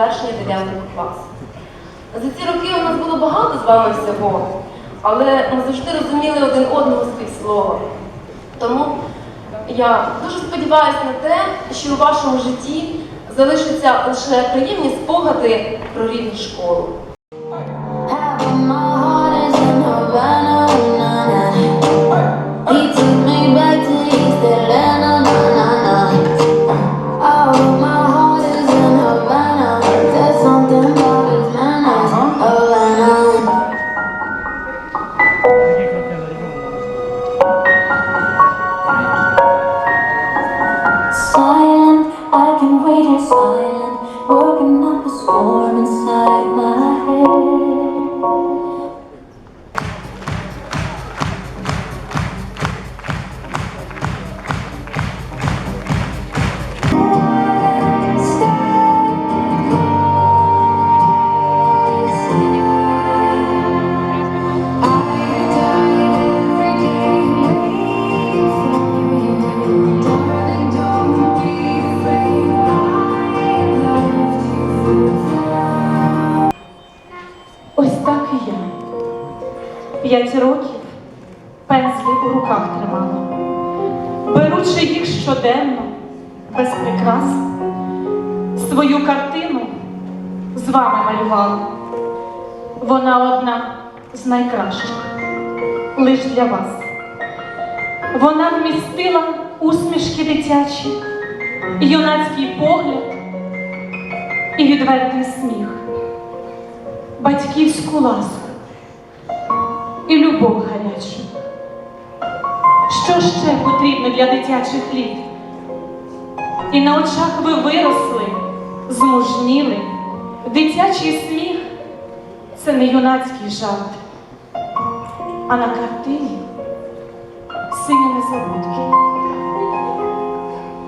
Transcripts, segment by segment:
завершення 9 класу. За ці роки у нас було багато з вами всього, але ми завжди розуміли один одного з півслова. Тому я дуже сподіваюся на те, що у вашому житті залишаться лише приємні спогади про рідну школу. Working up a storm inside my head. П'ять років пензлі у руках тримала, беручи їх щоденно, без прикрас, свою картину з вами малювала. Вона одна з найкращих, лиш для вас. Вона вмістила усмішки дитячі, юнацький погляд і відвертий сміх батьківську ласку і любов гарячу. Що ще потрібно для дитячих літ? І на очах ви виросли, змужніли, дитячий сміх це не юнацький жарт, а на картині сині незабудки.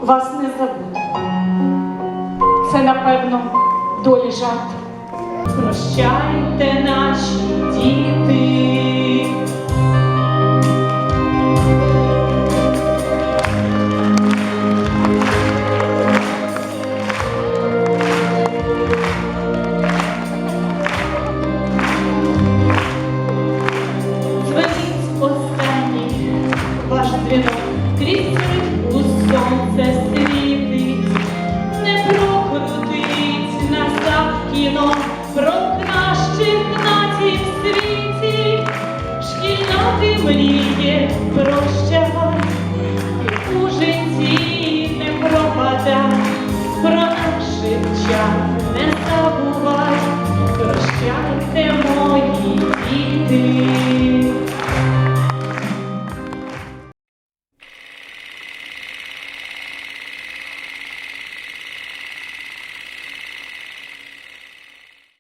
Вас не забуду. Це, напевно, долі жарт. Прощайте, наші діти, дзвінок, крізь у сонце світить, не прокрутить нас назад кіно, крок наших націй в світі, шкільна ти мріє прощавай, у житті не пропадай, про наших час не забувай.